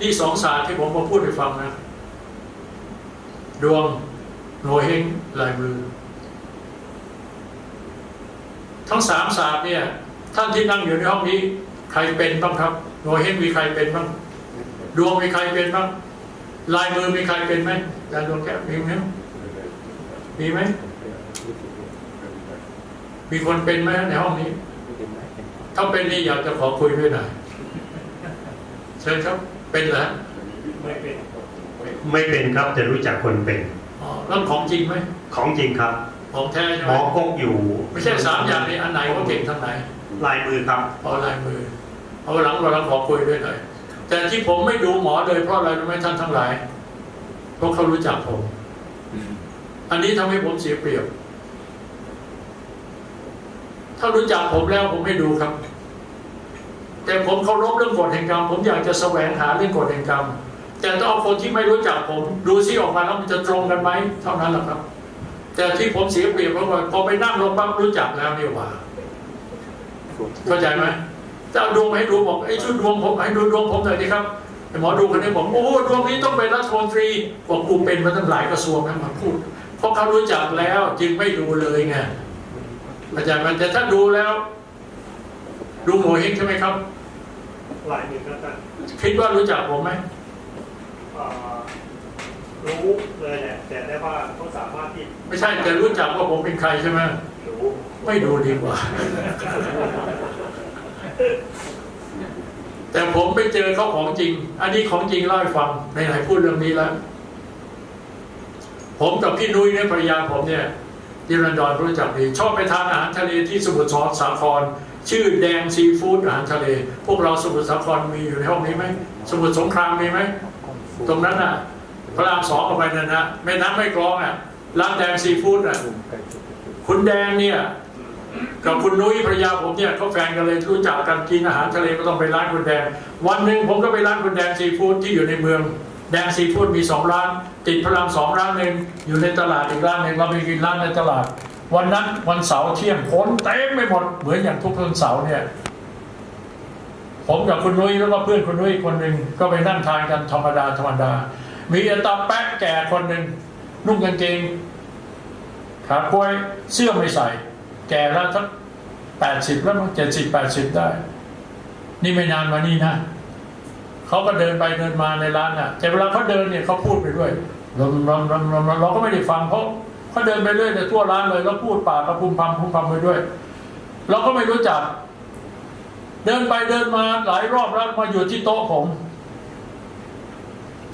นี่สองศาสตร์ที่ผมมาพูดให้ฟังนะ ดวงโงเฮงลายมือ ทั้งสามศาสตร์เนี่ย ท่านที่นั่งอยู่ในห้องนี้ ใครเป็นบ้างครับโงเฮงมีใครเป็นบ้าง ดวงมีใครเป็นบ้าง ลายมือมีใครเป็นไหมอาจารย์ดวงแก้วมีไหมมีไหมมีคนเป็นไหมในห้องนี้ ถ้าเป็นนี่อยากจะขอคุยด้วยหน่อยเชิญครับ เป็นเหรอไม่เป็น ไม่เป็นครับจะรู้จักคนเป็นอ๋อแล้วของจริงไหมของจริงครับของแท้ใช่หไหมมอกกอยู่ไม่ใช่สามอย่างนี้อันไหนเขาเก่งทางไหนลายมือครับ เอาลายมือ เอาหลังเราลังขอคุยด้วยหน่อยแต่ที่ผมไม่ดูหมอเลยเพราะอะไรรู้ไหมท่านทั้งหลายเพราะเขารู้จักผม อันนี้ทำให้ผมเสียเปรียบ ถ้ารู้จักผมแล้วผมไม่ดูครับ แต่ผมเคารพเรื่องกฎแห่งกรรม ผมอยากจะแสวงหาเรื่องกฎแห่งกรรม แต่ต้องเอาคนที่ไม่รู้จักผมดูซิออกมาแล้วมันจะตรงกันไหมเท่านั้นแหละครับ แต่ที่ผมเสียเปรียบเพราะว่าพอไปนั่งลงปั๊บรู้จักแล้วนี่หว่าเข้าใจไหมจะเอาดวงมาให้ดูบอกไอ้ช่วยดวงผมให้ดูดวงผมหน่อยดิครับหมอดูคนนี้บอกโอ้ดวงนี้ต้องเป็นรัฐมนตรีบอกกูเป็นมาตั้งหลายกระทรวงนะมาพูดเพราะเขารู้จักแล้วจึงไม่ดูเลยไงเข้าใจไหมันแต่ถ้าดูแล้ว ดูโงเฮงใช่ไหมครับลายมือก็จะคิดว่ารู้จักผมไหมเอ่อรู้เลยแหละแต่ได้ว่าเขาสามารถที่ไม่ใช่แต่รู้จักว่าผมเป็นใครใช่ไหมรู้ไม่ดูดีกว่า แต่ผมไปเจอเขาของจริง อันนี้ของจริงเล่าให้ฟังในไหนๆพูดเรื่องนี้แล้ว ผมกับพี่นุ้ยเนี่ยภรรยาผมเนี่ยที่รันดอนรู้จักดีชอบไปทานอาหารทะเลที่สมุทรสาคร ชื่อแดงซีฟู้ดอาหารทะเล พวกเราสมุทรสาครมีอยู่ในห้องนี้ไหม สมุทรสงครามมีไหม ตรงนั้นน่ะ พระรามสองออกไปนั่นนะแม่น้ำไม่กรองอะร้านแดงซีฟู้ดอะ คุณแดงเนี่ย กับคุณนุ้ยภรรยาผมเนี่ยเขาแฟนกันเลยรู้จักกันกินอาหารทะเลก็ต้องไปร้านคุณแดง วันหนึ่งผมก็ไปร้านคุณแดงซีฟู้ดที่อยู่ในเมืองแดงซีฟู้ดมีสองร้าน ติดพระรามสองร้านหนึ่งอยู่ในตลาดอีกร้านหนึ่งเราไปกินร้านในตลาด วันนั้นวันเสาร์เที่ยงคนเต็มไปหมดเหมือนอย่างทุกวันเสาร์เนี่ย ผมกับคุณนุ้ยแล้วก็เพื่อนคุณนุ้ยคนหนึ่งก็ไปนั่งทานกันธรรมดาธรรมดา มีอาตาแป๊ะแก่คนหนึ่งนุ่งกางเกงขากล้วยเสื้อไม่ใส่ แก่แล้วสักแปดสิบแล้วมั้งเจ็ดสิบแปดสิบได้ นี่ไม่นานมานี่นะเขาก็เดินไปเดินมาในร้านน่ะ แต่เวลาเขาเดินเนี่ยเขาพูดไปด้วยรำรำรำรำเราก็ไม่ได้ฟังเพราะ เขาเดินไปเรื่อยแต่ทั่วร้านเลย แล้วพูดปากกระพุมพำพุมพำไปด้วย เราก็ไม่รู้จัก เดินไปเดินมาหลายรอบแล้วมาอยู่ที่โต๊ะผม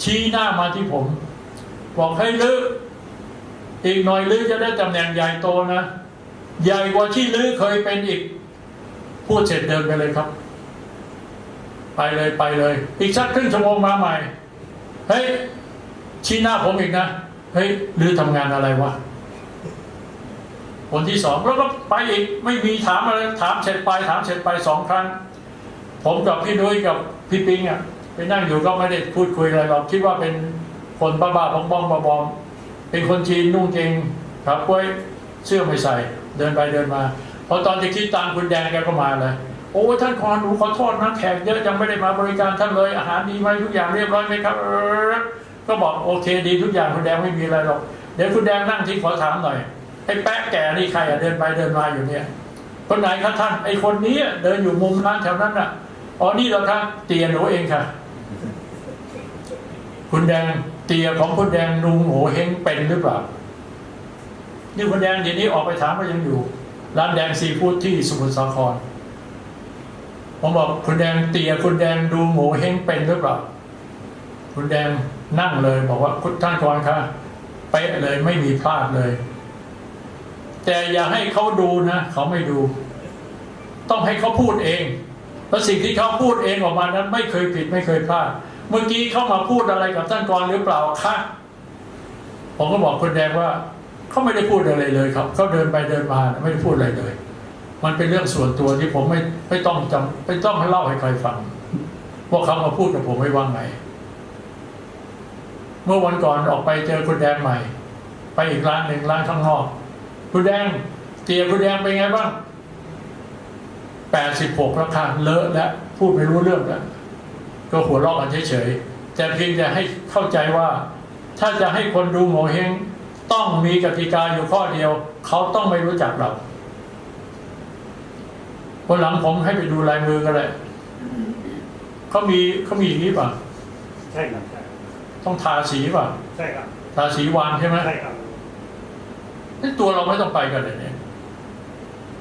ชี้หน้ามาที่ผม บอกให้ลืออีกหน่อยลือจะได้ตำแหน่งใหญ่โตนะใหญ่กว่าที่ลือเคยเป็นอีก พูดเสร็จเดินไปเลยครับ ไปเลยไปเลย อีกสักครึ่งชั่วโมงมาใหม่เฮ้ยชี้หน้าผมอีกนะเฮ้ยลือทำงานอะไรวะ คนที่สองแล้วก็ไปอีกไม่มีถามอะไรถามเสร็จไปถามเสร็จไปสองครั้ง ผมกับพี่นุ้ยกับพี่ปิงอะไปนั่งอยู่ก็ไม่ได้พูดคุยอะไรหรอกคิดว่าเป็นคนบ้าๆบ้องๆบอมๆเป็นคนจีนนุ่งเกงครับกล้วยเสื้อไม่ใส่เดินไปเดินมาพอตอนจะคิดตังคุณแดงแกก็มาเลยโอ้ท่านขอหนูขอโทษนะแขกเยอะยังไม่ได้มาบริการท่านเลยอาหารดีไหมทุกอย่างเรียบร้อยไหมครับ ก็บอกโอเคดีทุกอย่างคุณแดงไม่มีอะไรหรอกเดี๋ยวคุณแดงนั่งที่ขอถามหน่อย ไอ้แป๊ะแก่นี่ใครอะเดินไปเดินมาอยู่เนี่ย คนไหนครับท่านไอ้คนนี้เดินอยู่มุมร้านแถวนั้นน่ะอ๋อนี่เรอครับเตียหนูเองค่ะ คุณแดงเตียของคุณแดงลุงโหเฮงเป็นหรือเปล่านี่คุณแดงเดี๋ยวนี้ออกไปถามว่ายังอยู่ ร้านแดงซีฟู้ดที่สมุทรสาครผมบอกคุณแดงเตียคุณแดงดูโหเฮงเป็นหรือเปล่าคุณแดงนั่งเลย บอกว่าคุณท่านกรค่ะไปะเลยไม่มีพลาดเลย แต่อย่าให้เขาดูนะเขาไม่ดู ต้องให้เขาพูดเองแล้วสิ่งที่เขาพูดเองออกมานั้นไม่เคยผิดไม่เคยพลาดเมื่อกี้เขามาพูดอะไรกับท่านกรหรือเปล่าคะผมก็บอกคุณแดงว่าเขาไม่ได้พูดอะไรเลยครับเขาเดินไปเดินมาไม่ได้พูดอะไรเลย มันเป็นเรื่องส่วนตัวที่ผมไม่ไม่ต้องจำไม่ต้องให้เล่าให้ใครฟังว่าเขามาพูดกับผมไม่ว่างไงเมื่อวันก่อนออกไปเจอคุณแดงใหม่ ไปอีกร้านหนึ่งร้านข้างนอก คุณแดงเตียคุณแดงเป็นไงบ้างแปดสิบหกแล้วค่ะเลอะแล้วพูดไม่รู้เรื่องแล้วก็หัวเราะกันเฉยๆแต่เพียงแต่ให้เข้าใจว่า ถ้าจะให้คนดูโงเฮงต้องมีกติกาอยู่ข้อเดียว เขาต้องไม่รู้จักเราวันหลังผมให้ไปดูลายมือกันเลยเขามีเขามีอย่างนี้ป่ะ ใช่ครับใช่ต้องทาสีป่ะ ใช่ครับ ทาสีวานใช่ไหมใช่ครับนี่ ตัวเราไม่ต้องไปกันเลยเนี่ย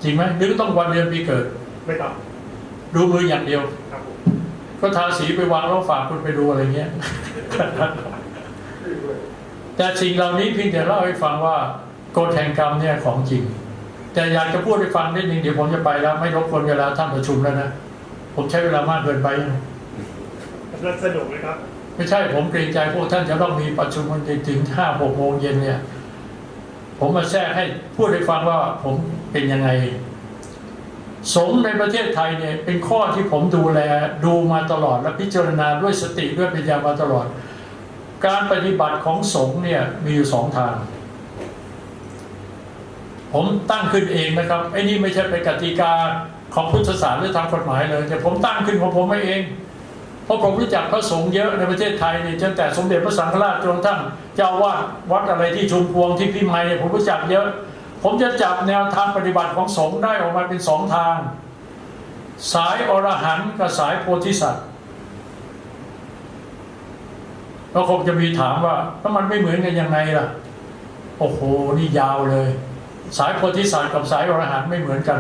จริงไหมหรือต้องวันเดือนปีเกิด ไม่ต้องดูมืออย่างเดียวครับผมก็ทาสีไปวางแล้วฝากคุณไปดูอะไรเงี้ย แต่สิ่งเหล่านี้เพียงแต่เล่าให้ฟังว่ากฎแห่งกรรมเนี่ยของจริง แต่อยากจะพูดให้ฟังนิดนึงเดี๋ยวผมจะไปแล้ว ไม่รบกวนเวลาท่านประชุมแล้วนะผมใช้เวลามากเกินไปนะแล้วสนุกไหมครับ ไม่ใช่ผมเกรงใจพวกท่านจะต้องมีประชุมกันถึงห้าหกโมงเย็นเนี่ย ผมมาแทรกให้พูดให้ฟังว่าผมเป็นยังไงสงในประเทศไทยเนี่ยเป็นข้อที่ผมดูแลดูมาตลอดและพิจารณาด้วยสติด้วยปัญญามาตลอด การปฏิบัติของสงฆ์เนี่ยมีอยู่สองทาง ผมตั้งขึ้นเองนะครับไอ้นี่ไม่ใช่เป็นกติกาของพุทธศาสนาหรือทางกฎหมายเลยแต่ผมตั้งขึ้นของผมเอง เพราะผมรู้จักพระสงฆ์เยอะในประเทศไทยเนี่ยตั้งแต่สมเด็จพระสังฆราชจนทั่งเจ้าวาดวัดอะไรที่ชุมพวงที่พิมายเนี่ยผมรู้จักเยอะ ผมจะจับแนวทางปฏิบัติของสงฆ์ได้ออกมาเป็นสองทาง สายอรหันต์กับสายโพธิสัตว์ก็คงจะมีถามว่าแล้วมันไม่เหมือนกันยังไงล่ะ โอ้โหนี่ยาวเลย สายโพธิสัตว์กับสายอรหันต์ไม่เหมือนกัน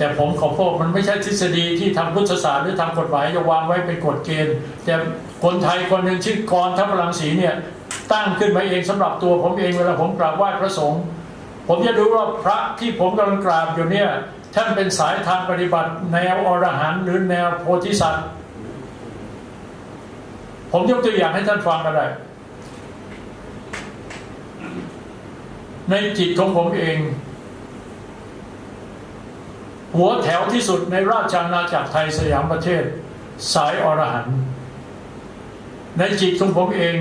แต่ผมขอโทษมันไม่ใช่ทฤษฎีที่ทางพุทธศาสตร์หรือทางกฎหมายจะวางไว้เป็นกฎเกณฑ์ แต่คนไทยคนหนึ่งชื่อกรทัพลังสีเนี่ยตั้งขึ้นมาเองสำหรับตัวผมเองเวลาผมกราบไหว้พระสงฆ์ผมจะดูว่าพระที่ผมกำลังกราบอยู่เนี่ยท่านเป็นสายทางปฏิบัติแนวอรหันต์หรือแนวโพธิสัตว์ผมยกตัวอย่างให้ท่านฟังก็ได้ ในจิตของผมเอง หัวแถวที่สุดในราชอาณาจักรไทยสยามประเทศ สายอรหันต์ในจิตของผมเอง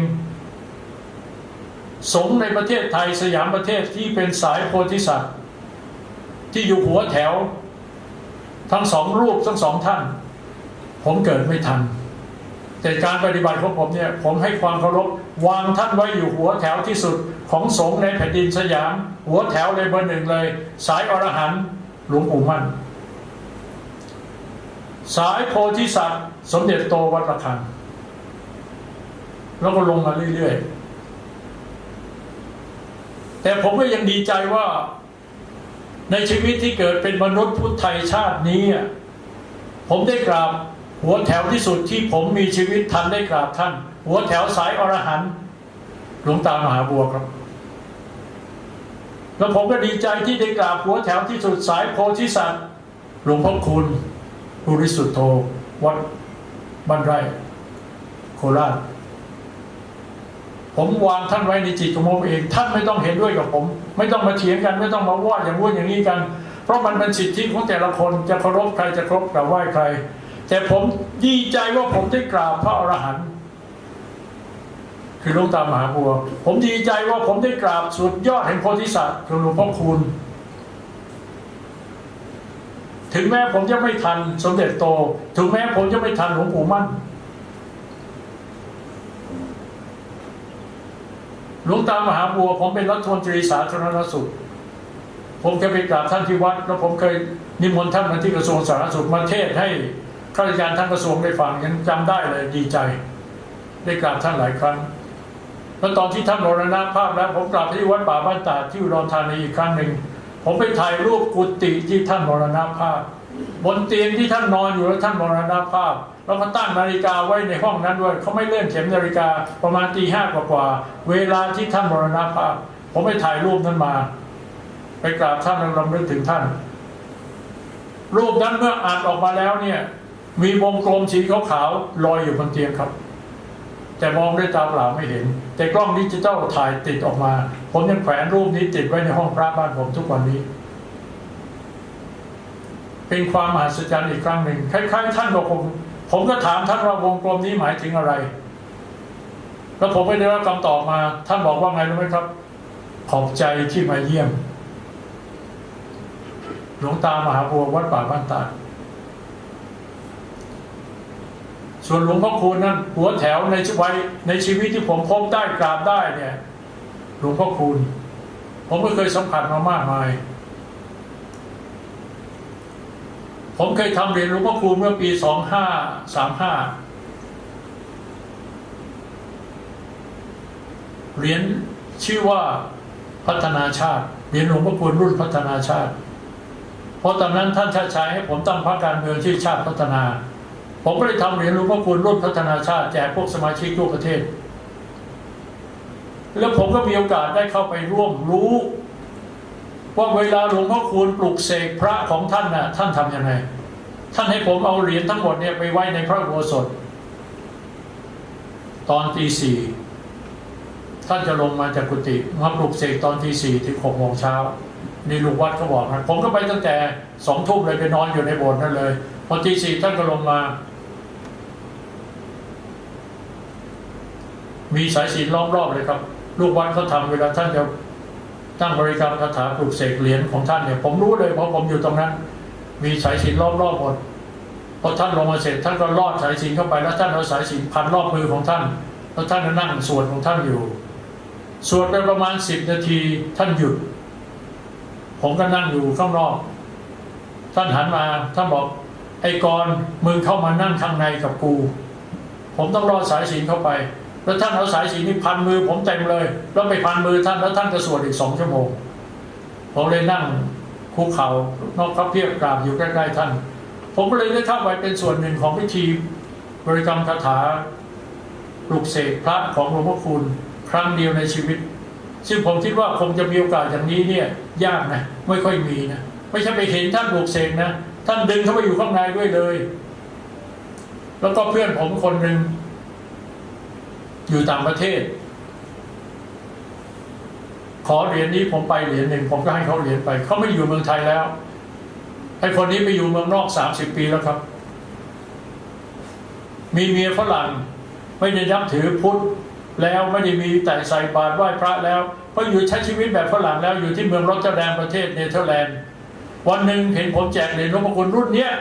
สงในประเทศไทยสยามประเทศที่เป็นสายโพธิสัตว์ ที่อยู่หัวแถว ทั้งสองรูปทั้งสองท่าน ผมเกิดไม่ทัน แต่การปฏิบัติของผมเนี่ย ผมให้ความเคารพวางท่านไว้อยู่หัวแถวที่สุดของสงฆ์ในแผ่นดินสยาม หัวแถวเลยเบอร์หนึ่งเลย สายอรหันต์ หลวงปู่มั่น สายโพธิสัตว์ สมเด็จโตวัดระฆัง แล้วก็ลงมาเรื่อยๆ แต่ผมก็ยังดีใจว่า ในชีวิตที่เกิดเป็นมนุษย์พุทธไทยชาตินี้ ผมได้กราบหัวแถวที่สุดที่ผมมีชีวิตทันได้กราบท่าน หัวแถวสายอรหันต์หลวงตามหาบัวครับ แล้วผมก็ดีใจที่ได้กราบหัวแถวที่สุดสายโพธิสัตว์หลวงพ่อคุณภูริสุทธโธวัดบ้านไร่ โคราช ผมวางท่านไว้ในจิตของผมเอง ท่านไม่ต้องเห็นด้วยกับผม ไม่ต้องมาเถียงกัน ไม่ต้องมาว่าอย่างนู้นอย่างนี้กัน เพราะมันเป็นสิทธิของแต่ละคนจะเคารพใครจะเคารพกราบไหว้ใคร แต่ผมดีใจว่าผมได้กราบพระอรหันต์ คือหลวงตามหาบัว ผมดีใจว่าผมได้กราบสุดยอดแห่งโพธิสัตว์คือหลวงพ่อคูณถึงแม้ผมจะไม่ทันสมเด็จโต ถึงแม้ผมจะไม่ทันหลวงปู่มั่นหลวงตามหาบัว ผมเป็นรัฐมนตรีสาธารณสุข ผมเคยไปกราบท่านที่วัด แล้วผมเคยนิมนต์ท่านมาที่กระทรวงสาธารณสุขมาเทศให้ข้าราชการทั้งกระทรวงได้ฟังยังจำได้เลยดีใจ ได้กราบท่านหลายครั้ง แล้วตอนที่ท่านมรณภาพแล้ว ผมกลับที่วัดป่าบ้านตาดที่อุดรธานีอีกครั้งหนึ่ง ผมไปถ่ายรูปกุฏิที่ท่านมรณภาพ บนเตียงที่ท่านนอนอยู่แล้วท่านมรณภาพแล้วก็ตั้งนาฬิกาไว้ในห้องนั้นด้วยเขาไม่เลื่อนเข็มนาฬิกาประมาณตีห้ากว่าเวลาที่ท่านมรณภาพ ผมไปถ่ายรูปนั้นมา ไปกราบท่านแล้วรำลึกถึงท่าน รูปนั้นเมื่ออ่านออกมาแล้วเนี่ย มีวงกลมสีขาวๆลอยอยู่บนเตียงครับ แต่มองด้วยตาเปล่าไม่เห็น แต่กล้องดิจิตอลถ่ายติดออกมา ผมยังแขวนรูปนี้ติดไว้ในห้องพระบ้านผมทุกวันนี้ เป็นความมหัศจรรย์อีกครั้งหนึ่งคล้ายๆท่านบอกผมผมก็ถามท่านว่าวงกลมนี้หมายถึงอะไร แล้วผมไม่ได้รับคำตอบมา ท่านบอกว่าไงรู้ไหมครับ ขอบใจที่มาเยี่ยม หลวงตามหาบัววัดป่าบ้านตาด ส่วนหลวงพ่อคูณนั้นหัวแถวในชีวิตในชีวิตที่ผมพบได้กราบได้เนี่ย หลวงพ่อคูณ ผมก็เคยสัมผัสมามากมาย ผมเคยทำเรียญหลวงพ่อคูณเมื่อปีสองห้าสามห้าเหรียญชื่อว่าพัฒนาชาติเหรียญหลวงพ่อคูณรุ่นพัฒนาชาติ เพราะตอนนั้นท่านชาติชายให้ผมตั้งพรรคการเมืองชื่อชาติพัฒนา ผมก็เลยทำเหรียญหลวงพ่อคูณรุ่นพัฒนาชาติแจกพวกสมาชิกทั่วประเทศ แล้วผมก็มีโอกาสได้เข้าไปร่วมรู้ว่าเวลาหลวงพ่อคูณปลุกเสกพระของท่านน่ะ ท่านทำยังไง ท่านให้ผมเอาเหรียญทั้งหมดเนี่ยไปไว้ในพระโบสถตอนตีสี่ท่านจะลงมาจากกุฏิมาปลุกเสกตอนตีสี่ถึงหกโมงเช้านี่ลูกวัดเขาบอกนะผมก็ไปตั้งแต่สองทุ่มเลยไปนอนอยู่ในโบสถ์นั่นเลย พอตีสี่ท่านก็ลงมา มีสายศีลล้อมรอบเลยครับ ลูกวัดเขาทำเวลาท่านจะตั้งบริกรรมคาถาปลุกเสกเหรียญของท่านเนี่ย ผมรู้เลยเพราะผมอยู่ตรงนั้น มีสายศีลล้อมรอบหมดพอท่านลงมาเสร็จท่านก็ลอดสายศีลเข้าไปแล้วท่านเอาสายศีลพันรอบมือของท่านแล้วท่านก็นั่งสวดของท่านอยู่สวดไปประมาณสิบนาทีท่านหยุด ผมก็นั่งอยู่ข้างนอก ท่านหันมาท่านบอกไอ้กรมึงเข้ามานั่งข้างในกับกู ผมต้องรอดสายศีลเข้าไป แล้วท่านเอาสายศีนี่พันมือ ผมเต็มเลย แล้วไปพันมือท่านแล้วท่านก็สวดอีกสองชั่วโมง ผมเลยนั่งคุกเขา่านอกพระเพียบกราบอยู่ใกล้ๆท่าน ผมก็เลยได้เข้าไปเป็นส่วนหนึ่งของพิธีบริกรรมคาถาปลุกเสกพระของหลวงพ่อคูณครั้งเดียวในชีวิต ซึ่งผมคิดว่าคงจะมีโอกาสอย่างนี้เนี่ยยากนะไม่ค่อยมีนะไม่ใช่ไปเห็นท่านปลุกเสกนะท่านดึงเข้าไปอยู่ข้างในด้วยเลย แล้วก็เพื่อนผมคนหนึ่ง อยู่ต่างประเทศ ขอเหรียญนี้ผมไปเหรียญหนึ่งผมก็ให้เขาเหรียญไป เขาไม่อยู่เมืองไทยแล้วไอ้คนนี้ไปอยู่เมืองนอกสามสิบปีแล้วครับ มีเมียฝรั่งไม่ได้นับถือพุทธแล้วไม่ได้มีแต่ใส่บาตรไหว้พระแล้วเพราะอยู่ใช้ชีวิตแบบฝรั่งแล้วอยู่ที่เมืองรอตเตอร์แดมประเทศเนเธอร์แลนด์ วันหนึ่งเห็นผมแจกเหรียญหลวงพ่อคุณรุ่นเนี้ย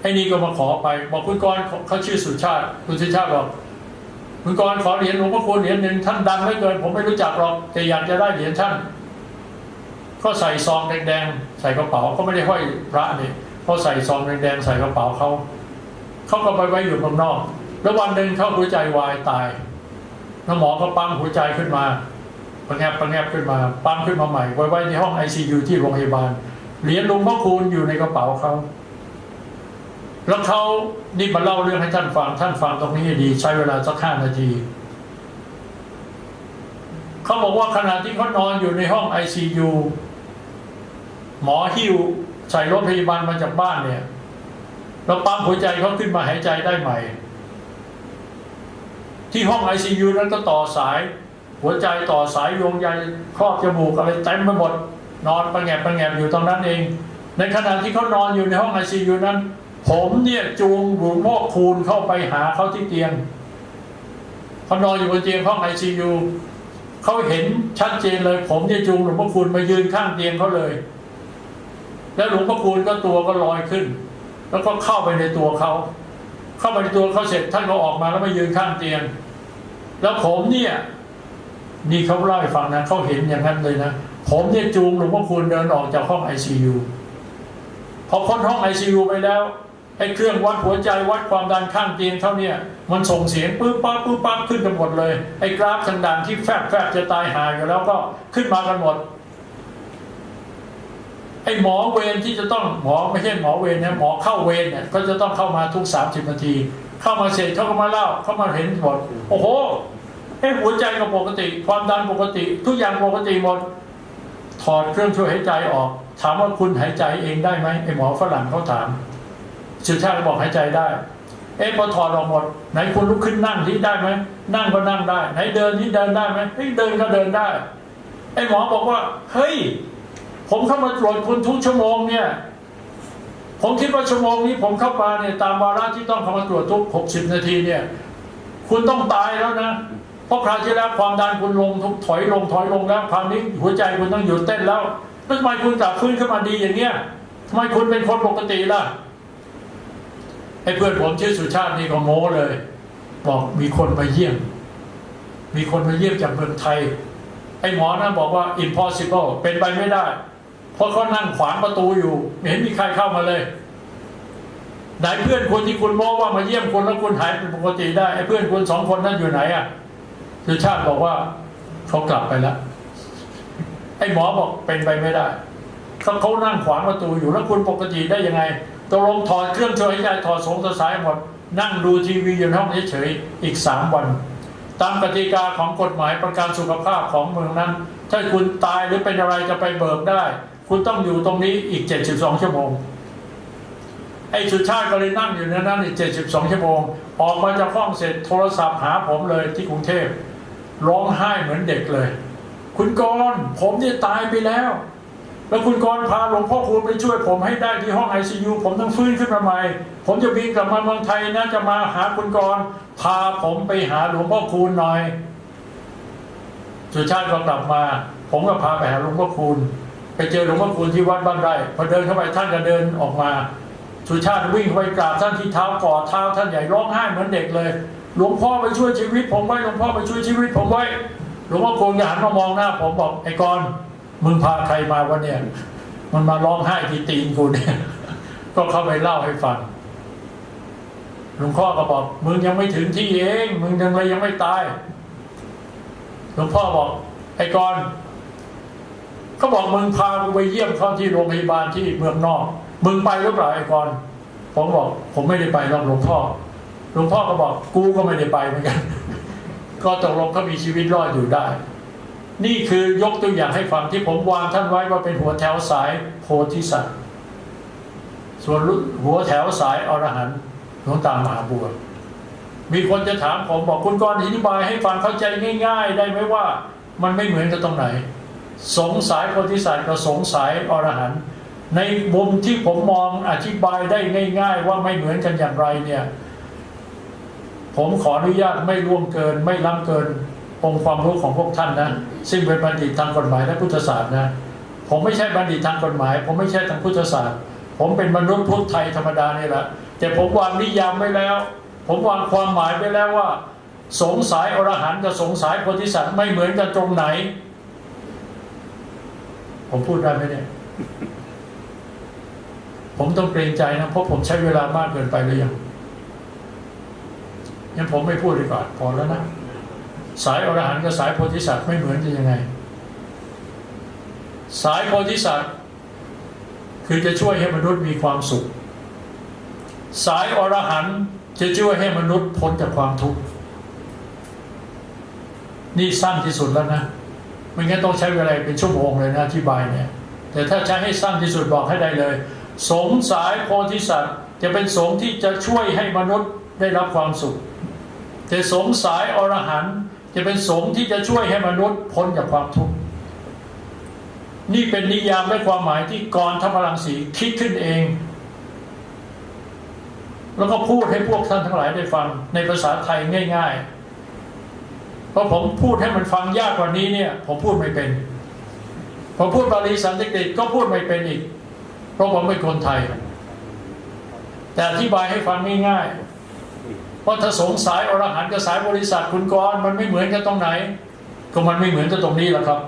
ไอ้นี่ก็มาขอไป บอกคุณกรเขาชื่อสุชาติคุณสุชาติบอก คุณกรขอเหรียญหลวงพ่อคุณเหรียญหนึ่งท่านดังเหลือเกิน ผมไม่รู้จักหรอกแต่อยากจะได้เหรียญท่าน ก็ใส่ซองแดงๆใส่กระเป๋าก็ไม่ได้ห้อยพระนี่เขาใส่ซองแดงๆใส่กระเป๋าเขาเขาก็ไปไว้อยู่ข้างนอก แล้ววันหนึ่งเขาหัวใจวายตายแล้วหมอก็ปั๊มหัวใจขึ้นมาประแงบประแงบขึ้นมาปั๊มขึ้นมาใหม่ไว้ไว้ในห้องไอซียูที่โรงพยาบาลเหรียญหลวงพ่อคูณอยู่ในกระเป๋าเขา แล้วเขานี่มาเล่าเรื่องให้ท่านฟัง ท่านฟังตรงนี้ดี ใช้เวลาสักห้านาที เขาบอกว่าขณะที่เขานอนอยู่ในห้องไอซียูหมอหิวใส่รถพยาบาลมาจากบ้านเนี่ย แล้วปั๊มหัวใจเขาขึ้นมาหายใจได้ใหม่ ที่ห้องไอซียูนั้นก็ต่อสาย หัวใจต่อสายโยงใยครอบจมูกอะไรเต็มไปหมด นอนประแงบประแงบอยู่ตรงนั้นเอง ในขณะที่เขานอนอยู่ในห้องไอซียูนั้น ผมเนี่ยจูงหลวงพ่อคูณเข้าไปหาเขาที่เตียงเขานอนอยู่บนเตียงห้องไอซียูเขาเห็นชัดเจนเลย ผมเนี่ยจูงหลวงพ่อคูณมายืนข้างเตียงเขาเลย แล้วหลวงพ่อคูณก็ตัวก็ลอยขึ้น แล้วก็เข้าไปในตัวเขาเข้าไปในตัวเขาเสร็จท่านก็ออกมาแล้วมายืนข้างเตียง แล้วผมเนี่ยนี่เขาเล่าให้ฟังนะเขาเห็นอย่างนั้นเลยนะผมเนี่ยจูงหลวงพ่อคูณเดินออกจากห้องไอซียูพอพ้นห้องไอซียูไปแล้ว ไอ้เครื่องวัดหัวใจวัดความดันข้างเตียงเขานี่ยมันส่งเสียงปื๊บปั๊บปื๊บปั๊บขึ้นกันหมดเลยไอ้กราฟทางด่านที่แฟบแฟบจะตายหายอยู่แล้วก็ขึ้นมากันหมดไอ้หมอเวรที่จะต้องหมอไม่ใช่หมอเวรนะหมอเข้าเวรเนี่ยก็จะต้องเข้ามาทุกสามสิบนาที เข้ามาเสร็จเขาก็มาเล่าเขามาเห็นหมดโอ้โหไอ้หัวใจก็ปกติ ความดันปกติ ทุกอย่างปกติหมดถอดเครื่องช่วยหายใจออก ถามว่าคุณหายใจเองได้ไหมไอ้หมอฝรั่งเขาถาม สุชาติบอกหายใจได้ เอ๊ะพอถอดออกหมด ไหนคุณลุกขึ้นนั่งที่ได้ไหมนั่งก็นั่งได้ ไหนเดินที่เดินได้ไหมเฮ้ยเดินก็เดินได้ไอ้หมอบอกว่า เฮ้ย ผมเข้ามาตรวจคุณทุกชั่วโมงเนี่ยผมคิดว่าชั่วโมงนี้ผมเข้ามาเนี่ยตามวาระที่ต้องเข้ามาตรวจทุกหกสิบนาทีเนี่ย คุณต้องตายแล้วนะเพราะคราวที่แล้วความดันคุณลงทุกถอยลงถอยลงแล้วคราวนี้หัวใจคุณต้องหยุดเต้นแล้วแล้วทำไมคุณกลับฟื้นขึ้นมาดีอย่างเงี้ยทำไมคุณเป็นคนปกติล่ะ ไอ้เพื่อนผมชื่อสุชาตินี่ก็โม้เลย บอกมีคนมาเยี่ยม มีคนมาเยี่ยมจากเมืองไทย ไอ้หมอนั่นบอกว่า impossible เป็นไปไม่ได้ เพราะเขานั่งขวางประตูอยู่ไม่เห็นมีใครเข้ามาเลยไหนเพื่อนคุณที่คุณโม้ว่ามาเยี่ยมคุณแล้วคุณหายเป็นปกติได้ไอ้เพื่อนคุณสองคนนั้นอยู่ไหนอะสุชาติบอกว่าเขากลับไปแล้วไอ้หมอบอกเป็นไปไม่ได้เขาเขานั่งขวางประตูอยู่แล้วคุณปกติได้ยังไง ตกลงถอดเครื่องช่วยหายใจถอดสงสายหมด นั่งดูทีวีอยู่ห้องเฉยๆอีกสามวัน ตามกติกาของกฎหมายประกันสุขภาพของเมืองนั้น ถ้าคุณตายหรือเป็นอะไรจะไปเบิกได้ คุณต้องอยู่ตรงนี้อีก 72 ชั่วโมงไอ้สุชาติก็เลยนั่งอยู่ในนั้นอีก 72 ชั่วโมง ออกมาจากห้องเสร็จโทรศัพท์หาผมเลยที่กรุงเทพร้องไห้เหมือนเด็กเลย คุณกรผมนี่ตายไปแล้ว แล้วคุณกรพาหลวงพ่อคูณไปช่วยผมให้ได้ที่ห้องไอซียูผมต้องฟื้นขึ้นมาใหม่ ผมจะบินกลับมาเมืองไทยนะจะมาหาคุณกรพาผมไปหาหลวงพ่อคูณหน่อยสุชาติก็กลับมา ผมก็พาไปหาหลวงพ่อคูณไปเจอหลวงพ่อคูณที่วัดบ้านไร่พอเดินเข้าไปท่านก็เดินออกมาสุชาติวิ่งเข้าไปกราบท่านที่เท้ากอดเท้าท่านใหญ่ร้องไห้เหมือนเด็กเลย หลวงพ่อไปช่วยชีวิต ผมไว้หลวงพ่อไปช่วยชีวิต ผมไว้หลวงพ่อคูณก็หันมามองหน้า ผมบอกไอ้กรณ์ มึงพาใครมาวะเนี่ย มันมาร้องไห้ที่ตีนกูเนี่ยก็เข้าไปเล่าให้ฟังหลวงพ่อก็บอก มึงยังไม่ถึงที่เอง มึงยังเลยยังไม่ตายหลวงพ่อบอก ไอ้กรณ์เขาบอกมึงพากูไปเยี่ยมเขาที่โรงพยาบาลที่เมืองนอก มึงไปหรือเปล่าไอ้กรณ์ผมบอก ผมไม่ได้ไปหรอกหลวงพ่อหลวงพ่อก็บอกกูก็ไม่ได้ไปเหมือนกัน ก็ตกลงเขามีชีวิตรอดอยู่ได้ นี่คือยกตัวอย่างให้ฟังที่ผมวางท่านไว้ว่าเป็นหัวแถวสายโพธิสัตว์ ส่วนหัวแถวสายอรหันต์หลวงตามหาบัวมีคนจะถามผมบอกคุณกรอธิบายให้ฟังเข้าใจง่าย ๆ ได้ไหมว่ามันไม่เหมือนกันตรงไหน สงสายโพธิสัตว์กับสงสายอรหันต์ในมุมที่ผมมองอธิบายได้ง่าย ๆ ว่าไม่เหมือนกันอย่างไรเนี่ย ผมขออนุญาตไม่ล่วงเกินไม่ล้ำเกิน องค์ความรู้ของพวกท่านนะซึ่งเป็นบัณฑิตทางกฎหมายและพุทธศาสตร์นะผมไม่ใช่บัณฑิตทางกฎหมาย ผมไม่ใช่ทางพุทธศาสตร์ ผมเป็นมนุษย์พุทธไทยธรรมดานี่แหละแต่ผมวางนิยามไว้แล้ว ผมวางความหมายไว้แล้วว่า สงสายอรหันต์กับสงสายโพธิสัตว์ไม่เหมือนกันตรงไหน ผมพูดได้ไหมเนี่ยผมต้องเกรงใจนะเพราะผมใช้เวลามากเกินไปหรือยังงั้นผมไม่พูดดีกว่าพอแล้วนะ สายอรหันต์กับสายโพธิสัตว์ไม่เหมือนกันยังไง สายโพธิสัตว์คือจะช่วยให้มนุษย์มีความสุข สายอรหันต์จะช่วยให้มนุษย์พ้นจากความทุกข์นี่สั้นที่สุดแล้วนะไม่งั้นต้องใช้เวลาเป็นชั่วโมงเลยนะอธิบายเนี่ย แต่ถ้าใช้ให้สั้นที่สุดบอกให้ได้เลย สงสายโพธิสัตว์จะเป็นสงที่จะช่วยให้มนุษย์ได้รับความสุข แต่สงสายอรหันต์ จะเป็นสงฆ์ที่จะช่วยให้มนุษย์พ้นจากความทุกข์นี่เป็นนิยามและความหมายที่กรธรรมรังสีคิดขึ้นเอง แล้วก็พูดให้พวกท่านทั้งหลายได้ฟังในภาษาไทยง่าย ๆ เพราะผมพูดให้มันฟังยากกว่านี้เนี่ย ผมพูดไม่เป็นผมพูดบาลีสันสกฤตก็พูดไม่เป็นอีก เพราะผมเป็นคนไทย แต่อธิบายให้ฟังง่ายๆ เพราะถ้าสงสายอรหันต์กับสายบริษัทคุณกรมันไม่เหมือนกันตรงไหน ก็มันไม่เหมือนกันตรงนี้แหละครับ